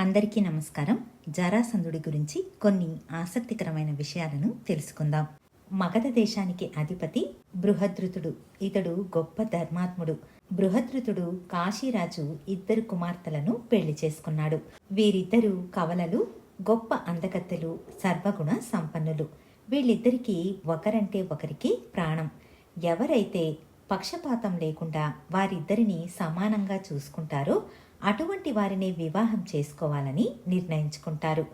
అందరికీ నమస్కారం. జరాసంధుడి గురించి కొన్ని ఆసక్తికరమైన విషయాలను తెలుసుకుందాం. మగధ దేశానికి అధిపతి బృహద్రుతుడు. ఇతడు గొప్ప ధర్మాత్ముడు. బృహద్రుతుడు కాశీరాజు ఇద్దరు కుమార్తెలను పెళ్ళి చేసుకున్నాడు. వీరిద్దరూ కవలలు గొప్ప అందకత్తెలు సర్వగుణ సంపన్నులు. వీళ్ళిద్దరికీ ఒకరంటే ఒకరికి ప్రాణం. ఎవరైతే పక్షపాతం లేకుండా వారిద్దరిని సమానంగా చూసుకుంటారో అటువంటి వారిని వివాహం చేసుకోవాలని నిర్ణయించుకుంటారు.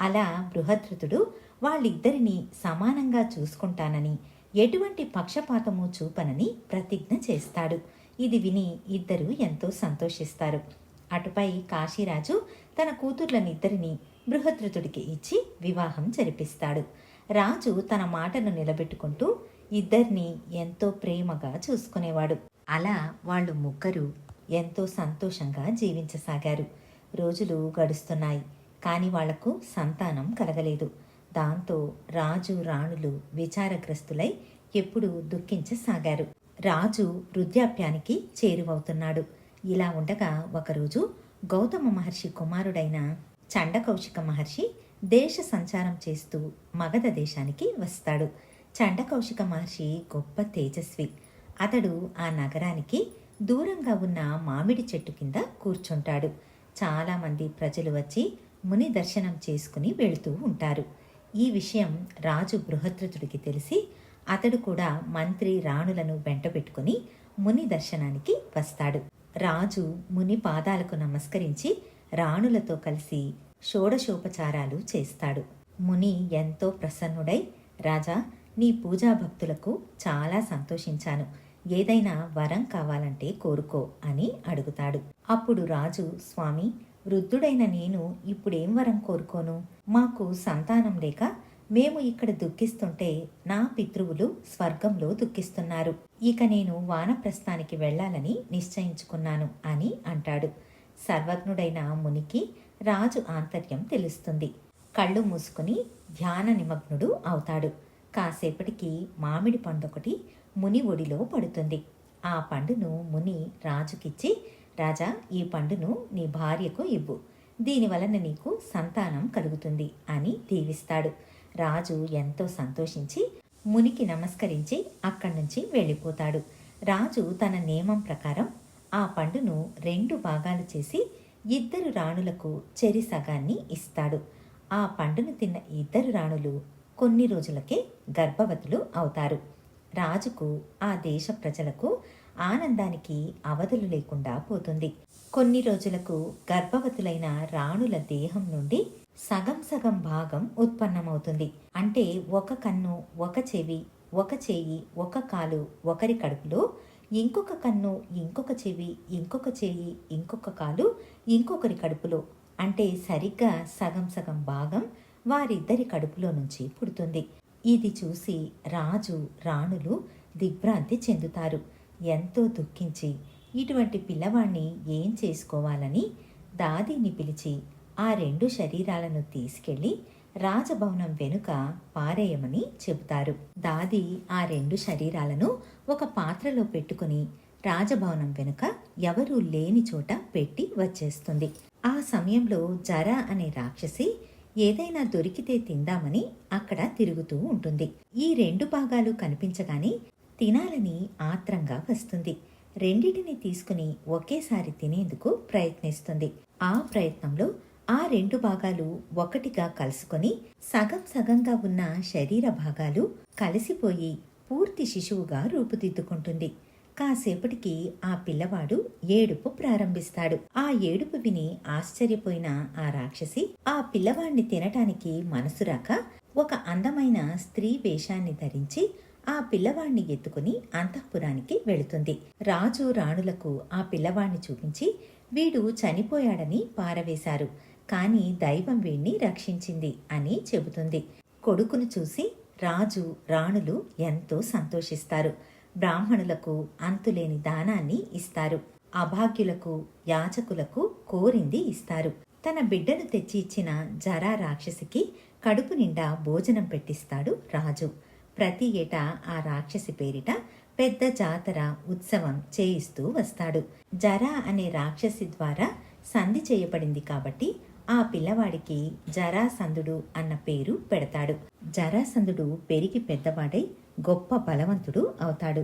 అలా బృహద్రుతుడు వాళ్ళిద్దరినీ సమానంగా చూసుకుంటానని ఎటువంటి పక్షపాతము చూపనని ప్రతిజ్ఞ చేస్తాడు. ఇది విని ఇద్దరు ఎంతో సంతోషిస్తారు. అటుపై కాశీరాజు తన కూతుర్లనిద్దరిని బృహద్రుతుడికి ఇచ్చి వివాహం జరిపిస్తాడు. రాజు తన మాటను నిలబెట్టుకుంటూ ఇద్దరినీ ఎంతో ప్రేమగా చూసుకునేవాడు. అలా వాళ్ళు ముగ్గురు ఎంతో సంతోషంగా జీవించసాగారు. రోజులు గడుస్తున్నాయి. కానీ వాళ్ళకు సంతానం కలగలేదు. దాంతో రాజు రాణులు విచారగ్రస్తులై ఎప్పుడూ దుఃఖించసాగారు. రాజు వృద్ధాప్యానికి చేరువవుతున్నాడు. ఇలా ఉండగా ఒకరోజు గౌతమ మహర్షి కుమారుడైన చండకౌశిక మహర్షి దేశ సంచారం చేస్తూ మగధ దేశానికి వస్తాడు. చండకౌశిక మహర్షి గొప్ప తేజస్వి. అతడు ఆ నగరానికి దూరంగా ఉన్న మామిడి చెట్టు కింద కూర్చుంటాడు. చాలామంది ప్రజలు వచ్చి ముని దర్శనం చేసుకుని వెళుతూ ఉంటారు. ఈ విషయం రాజు బృహద్రతుడికి తెలిసి అతడు కూడా మంత్రి రాణులను వెంటబెట్టుకుని ముని దర్శనానికి వస్తాడు. రాజు ముని పాదాలకు నమస్కరించి రాణులతో కలిసి షోడశోపచారాలు చేస్తాడు. ముని ఎంతో ప్రసన్నుడై రాజా నీ పూజా భక్తులకు చాలా సంతోషించాను. ఏదైనా వరం కావాలంటే కోరుకో అని అడుగుతాడు. అప్పుడు రాజు స్వామి వృద్ధుడైన నేను ఇప్పుడేం వరం కోరుకోను? మాకు సంతానం లేక మేము ఇక్కడ దుఃఖిస్తుంటే నా పితృవులు స్వర్గంలో దుఃఖిస్తున్నారు. ఇక నేను వానప్రస్థానికి వెళ్ళాలని నిశ్చయించుకున్నాను అని అంటాడు. సర్వజ్ఞుడైన మునికి రాజు ఆంతర్యం తెలుస్తుంది. కళ్ళు మూసుకుని ధ్యాన నిమగ్నుడు అవుతాడు. కాసేపటికి మామిడి పండు ఒకటి ముని ఒడిలో పడుతుంది. ఆ పండును ముని రాజుకిచ్చి రాజా ఈ పండును నీ భార్యకు ఇవ్వు. దీనివలన నీకు సంతానం కలుగుతుంది అని దీవిస్తాడు. రాజు ఎంతో సంతోషించి మునికి నమస్కరించి అక్కడి నుంచి వెళ్ళిపోతాడు. రాజు తన నియమం ప్రకారం ఆ పండును రెండు భాగాలు చేసి ఇద్దరు రాణులకు చెరి సగాన్ని ఇస్తాడు. ఆ పండును తిన్న ఇద్దరు రాణులు కొన్ని రోజులకే గర్భవతులు అవుతారు. రాజుకు ఆ దేశ ప్రజలకు ఆనందానికి అవధులు లేకుండా పోతుంది. కొన్ని రోజులకు గర్భవతులైన రాణుల దేహం నుండి సగం సగం భాగం ఉత్పన్నమవుతుంది. అంటే ఒక కన్ను ఒక చెవి ఒక చేయి ఒక కాలు ఒకరి కడుపులో ఇంకొక కన్ను ఇంకొక చెవి ఇంకొక చేయి ఇంకొక కాలు ఇంకొకరి కడుపులో. అంటే సరిగ్గా సగం సగం భాగం వారిద్దరి కడుపులో నుంచి పుడుతుంది. ఇది చూసి రాజు రాణులు దిగ్భ్రాంతి చెందుతారు. ఎంతో దుఃఖించి ఇటువంటి పిల్లవాణ్ణి ఏం చేసుకోవాలని దాదిని పిలిచి ఆ రెండు శరీరాలను తీసుకెళ్ళి రాజభవనం వెనుక పారేయమని చెబుతారు. దాది ఆ రెండు శరీరాలను ఒక పాత్రలో పెట్టుకుని రాజభవనం వెనుక ఎవరూ లేని చోట పెట్టి వచ్చేస్తుంది. ఆ సమయంలో జర అనే రాక్షసి ఏదైనా దొరికితే తిందామని అక్కడ తిరుగుతూ ఉంటుంది. ఈ రెండు భాగాలు కనిపించగానే తినాలని ఆత్రంగా వస్తుంది. రెండిటిని తీసుకుని ఒకేసారి తినేందుకు ప్రయత్నిస్తుంది. ఆ ప్రయత్నంలో ఆ రెండు భాగాలు ఒకటిగా కలుసుకొని సగం సగంగా ఉన్న శరీర భాగాలు కలిసిపోయి పూర్తి శిశువుగా రూపుదిద్దుకుంటుంది. కాసేపటికి ఆ పిల్లవాడు ఏడుపు ప్రారంభిస్తాడు. ఆ ఏడుపు విని ఆశ్చర్యపోయిన ఆ రాక్షసి ఆ పిల్లవాడిని తినటానికి మనసు రాక ఒక అందమైన స్త్రీ వేషాన్ని ధరించి ఆ పిల్లవాణ్ణి ఎత్తుకుని అంతఃపురానికి వెళుతుంది. రాజు రాణులకు ఆ పిల్లవాణ్ణి చూపించి వీడు చనిపోయాడని పారవేశారు. కానీ దైవం వీణ్ణి రక్షించింది అని చెబుతుంది. కొడుకును చూసి రాజు రాణులు ఎంతో సంతోషిస్తారు. బ్రాహ్మణులకు అంతులేని దానాన్ని ఇస్తారు. అభాగ్యులకు యాచకులకు కోరింది ఇస్తారు. తన బిడ్డను తెచ్చి ఇచ్చిన జరా రాక్షసికి కడుపు నిండా భోజనం పెట్టిస్తాడు రాజు. ప్రతి ఏటా ఆ రాక్షసి పేరిట పెద్ద జాతర ఉత్సవం చేయిస్తూ వస్తాడు. జరా అనే రాక్షసి ద్వారా సంధి చేయబడింది కాబట్టి ఆ పిల్లవాడికి జరాసంధుడు అన్న పేరు పెడతాడు. జరాసంధుడు పెరిగి పెద్దవాడై గొప్ప బలవంతుడు అవుతాడు.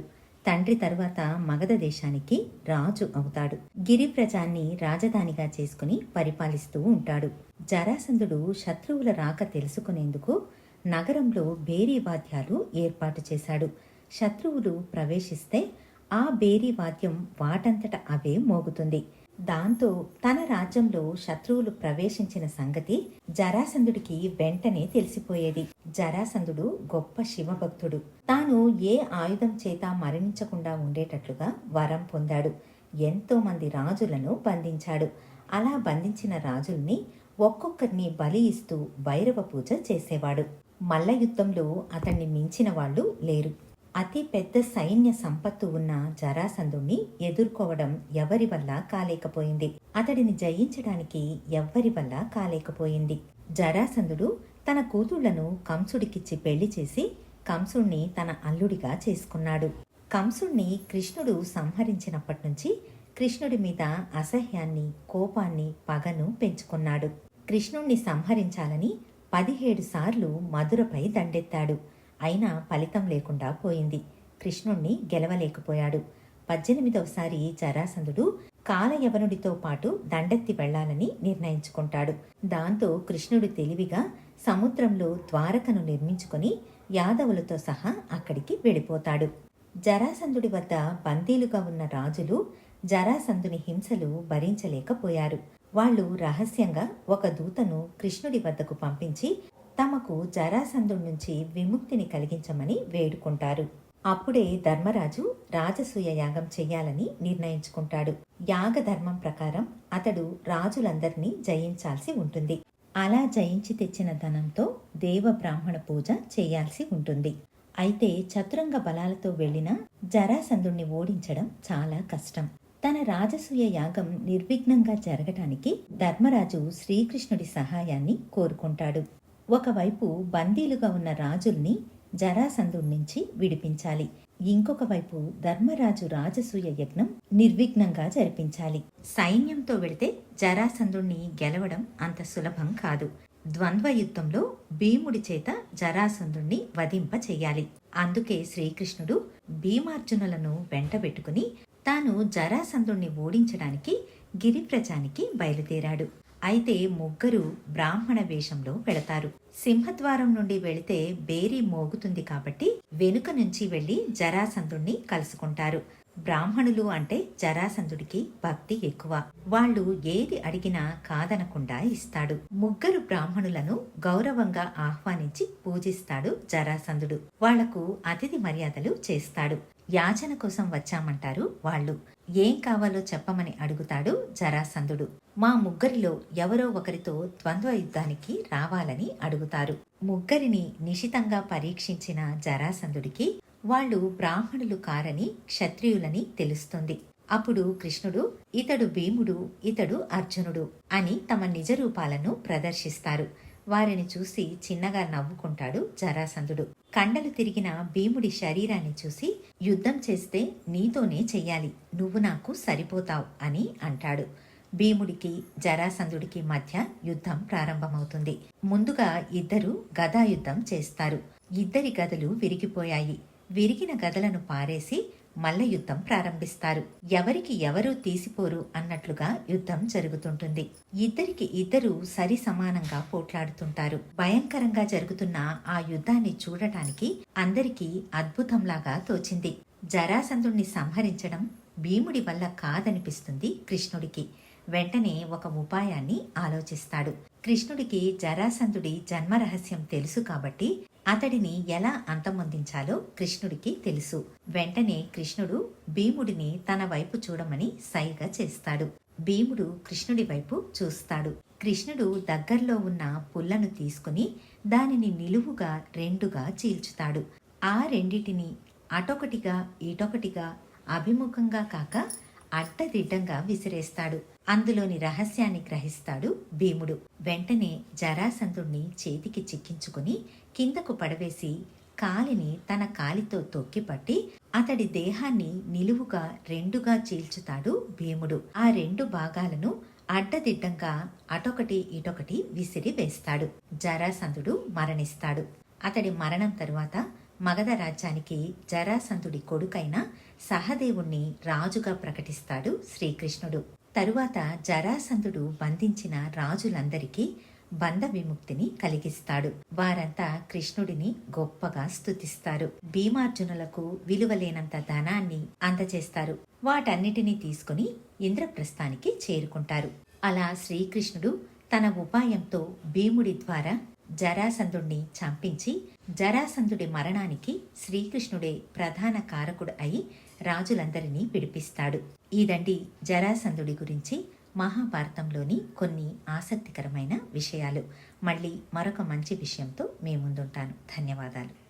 తండ్రి తరువాత మగధ దేశానికి రాజు అవుతాడు. గిరిప్రజాన్ని రాజధానిగా చేసుకుని పరిపాలిస్తూ ఉంటాడు. జరాసంధుడు శత్రువుల రాక తెలుసుకునేందుకు నగరంలో భేరీ వాద్యాలు ఏర్పాటు చేశాడు. శత్రువులు ప్రవేశిస్తే ఆ బేరీ వాద్యం వాటంతట అవే మోగుతుంది. దాంతో తన రాజ్యంలో శత్రువులు ప్రవేశించిన సంగతి జరాసంధుడికి వెంటనే తెలిసిపోయేది. జరాసంధుడు గొప్ప శివభక్తుడు. తాను ఏ ఆయుధం చేత మరణించకుండా ఉండేటట్లుగా వరం పొందాడు. ఎంతో మంది రాజులను బంధించాడు. అలా బంధించిన రాజుల్ని ఒక్కొక్కరిని బలి ఇస్తూ భైరవ పూజ చేసేవాడు. మల్ల యుద్ధంలో అతన్ని మించిన వాళ్ళు లేరు. అతి పెద్ద సైన్య సంపత్తు ఉన్న జరాసంధుణ్ణి ఎదుర్కోవడం ఎవరి వల్ల కాలేకపోయింది? అతడిని జయించడానికి ఎవ్వరి వల్ల కాలేకపోయింది? జరాసంధుడు తన కూతుళ్ళను కంసుడికిచ్చి పెళ్ళి చేసి కంసుణ్ణి తన అల్లుడిగా చేసుకున్నాడు. కంసుణ్ణి కృష్ణుడు సంహరించినప్పటి నుంచి కృష్ణుడి మీద అసహ్యాన్ని కోపాన్ని పగను పెంచుకున్నాడు. కృష్ణుణ్ణి సంహరించాలని పదిహేడు సార్లు మధురపై దండెత్తాడు. అయినా ఫలితం లేకుండా పోయింది. కృష్ణుణ్ణి గెలవలేకపోయాడు. పద్దెనిమిదవసారి జరాసంధుడు కాలయవనుడితో పాటు దండెత్తి వెళ్ళాలని నిర్ణయించుకుంటాడు. దాంతో కృష్ణుడు తెలివిగా సముద్రంలో ద్వారకను నిర్మించుకొని యాదవులతో సహా అక్కడికి వెళ్ళిపోతాడు. జరాసంధుడి వద్ద బందీలుగా ఉన్న రాజులు జరాసంధుని హింసలు భరించలేకపోయారు. వాళ్ళు రహస్యంగా ఒక దూతను కృష్ణుడి వద్దకు పంపించి తమకు జరాసంధుడి నుంచి విముక్తిని కలిగించమని వేడుకుంటారు. అప్పుడే ధర్మరాజు రాజసూయ యాగం చెయ్యాలని నిర్ణయించుకుంటాడు. యాగ ధర్మం ప్రకారం అతడు రాజులందరినీ జయించాల్సి ఉంటుంది. అలా జయించి తెచ్చిన ధనంతో దేవ బ్రాహ్మణ పూజ చేయాల్సి ఉంటుంది. అయితే చతురంగ బలాలతో వెళ్ళిన జరాసంధుణ్ణి ఓడించడం చాలా కష్టం. తన రాజసూయ యాగం నిర్విఘ్నంగా జరగటానికి ధర్మరాజు శ్రీకృష్ణుడి సహాయాన్ని కోరుకుంటాడు. ఒకవైపు బందీలుగా ఉన్న రాజుల్ని జరాసంధుడి నుంచి విడిపించాలి. ఇంకొక వైపు ధర్మరాజు రాజసూయ యజ్ఞం నిర్విఘ్నంగా జరిపించాలి. సైన్యంతో వెళితే జరాసంధుణ్ణి గెలవడం అంత సులభం కాదు. ద్వంద్వ యుద్ధంలో భీముడి చేత జరాసంధుణ్ణి వధింప చెయ్యాలి అందుకే శ్రీకృష్ణుడు భీమార్జునులను వెంటబెట్టుకుని తాను జరాసంధుణ్ణి ఓడించడానికి గిరిప్రజానికి బయలుదేరాడు. అయితే ముగ్గురు బ్రాహ్మణ వేషంలో వెళతారు. సింహద్వారం నుండి వెళితే బేరీ మోగుతుంది కాబట్టి వెనుక నుంచి వెళ్ళి జరాసంధుణ్ణి కలుసుకుంటారు. బ్రాహ్మణులు అంటే జరాసంధుడికి భక్తి ఎక్కువ. వాళ్ళు ఏది అడిగినా కాదనకుండా ఇస్తాడు. ముగ్గురు బ్రాహ్మణులను గౌరవంగా ఆహ్వానించి పూజిస్తాడు జరాసంధుడు. వాళ్ళకు అతిథి మర్యాదలు చేస్తాడు. యాచన కోసం వచ్చామంటారు వాళ్ళు. ఏం కావాలో చెప్పమని అడుగుతాడు జరాసంధుడు. మా ముగ్గురిలో ఎవరో ఒకరితో ద్వంద్వ యుద్ధానికి రావాలని అడుగుతారు. ముగ్గురిని నిశితంగా పరీక్షించిన జరాసంధుడికి వాళ్ళు బ్రాహ్మణులు కారని క్షత్రియులని తెలుస్తుంది. అప్పుడు కృష్ణుడు ఇతడు భీముడు ఇతడు అర్జునుడు అని తమ నిజ రూపాలను ప్రదర్శిస్తారు. వారిని చూసి చిన్నగా నవ్వుకుంటాడు జరాసంధుడు. కండలు తిరిగిన భీముడి శరీరాన్ని చూసి యుద్ధం చేస్తే నీతోనే చెయ్యాలి నువ్వు నాకు సరిపోతావు అని అంటాడు. భీముడికి జరాసంధుడికి మధ్య యుద్ధం ప్రారంభమవుతుంది. ముందుగా ఇద్దరు గదా యుద్ధం చేస్తారు. ఇద్దరి గదలు విరిగిపోయాయి. విరిగిన గదలను పారేసి మల్ల యుద్ధం ప్రారంభిస్తారు. ఎవరికి ఎవరు తీసిపోరు అన్నట్లుగా యుద్ధం జరుగుతుంటుంది. ఇద్దరికి ఇద్దరు సరి సమానంగా పోట్లాడుతుంటారు. భయంకరంగా జరుగుతున్న ఆ యుద్ధాన్ని చూడటానికి అందరికీ అద్భుతంలాగా తోచింది. జరాసంధుణ్ణి సంహరించడం భీముడి వల్ల కాదనిపిస్తుంది కృష్ణుడికి. వెంటనే ఒక ఉపాయాన్ని ఆలోచిస్తాడు. కృష్ణుడికి జరాసంధుడి జన్మరహస్యం తెలుసు కాబట్టి అతడిని ఎలా అంతమొందించాలో కృష్ణుడికి తెలుసు. వెంటనే కృష్ణుడు భీముడిని తన వైపు చూడమని సైగ చేస్తాడు. భీముడు కృష్ణుడి వైపు చూస్తాడు. కృష్ణుడు దగ్గర్లో ఉన్న పుల్లను తీసుకుని దానిని నిలువుగా రెండుగా చీల్చుతాడు. ఆ రెండిటిని అటొకటిగా ఇటొకటిగా అభిముఖంగా కాక అడ్డదిడ్డంగా విసిరేస్తాడు. అందులోని రహస్యాన్ని గ్రహిస్తాడు భీముడు. వెంటనే జరాసంధుణ్ణి చేతికి చిక్కించుకుని కిందకు పడవేసి కాలిని తన కాలితో తొక్కిపట్టి అతడి దేహాన్ని నిలువుగా రెండుగా చీల్చుతాడు భీముడు. ఆ రెండు భాగాలను అడ్డదిడ్డంగా అటొకటి ఇటొకటి విసిరి వేస్తాడు. జరాసంధుడు మరణిస్తాడు. అతడి మరణం తరువాత మగధ రాజ్యానికి జరాసంధుడి కొడుకైన సహదేవుణ్ణి రాజుగా ప్రకటిస్తాడు శ్రీకృష్ణుడు. తరువాత జరాసంధుడు బంధించిన రాజులందరికీ బంధ విముక్తిని కలిగిస్తాడు. వారంతా కృష్ణుడిని గొప్పగా స్తుతిస్తారు. భీమార్జునులకు విలువలేనంత ధనాన్ని అందజేస్తారు. వాటన్నిటినీ తీసుకుని ఇంద్రప్రస్థానికి చేరుకుంటారు. అలా శ్రీకృష్ణుడు తన ఉపాయంతో భీముడి ద్వారా జరాసంధుణ్ణి చంపించి జరాసంధుడి మరణానికి శ్రీకృష్ణుడే ప్రధాన కారకుడు అయి రాజులందరినీ విడిపిస్తాడు. ఇదండి జరాసంధుడి గురించి మహాభారతంలోని కొన్ని ఆసక్తికరమైన విషయాలు. మళ్ళీ మరొక మంచి విషయంతో మీ ముందుంటాను. ధన్యవాదాలు.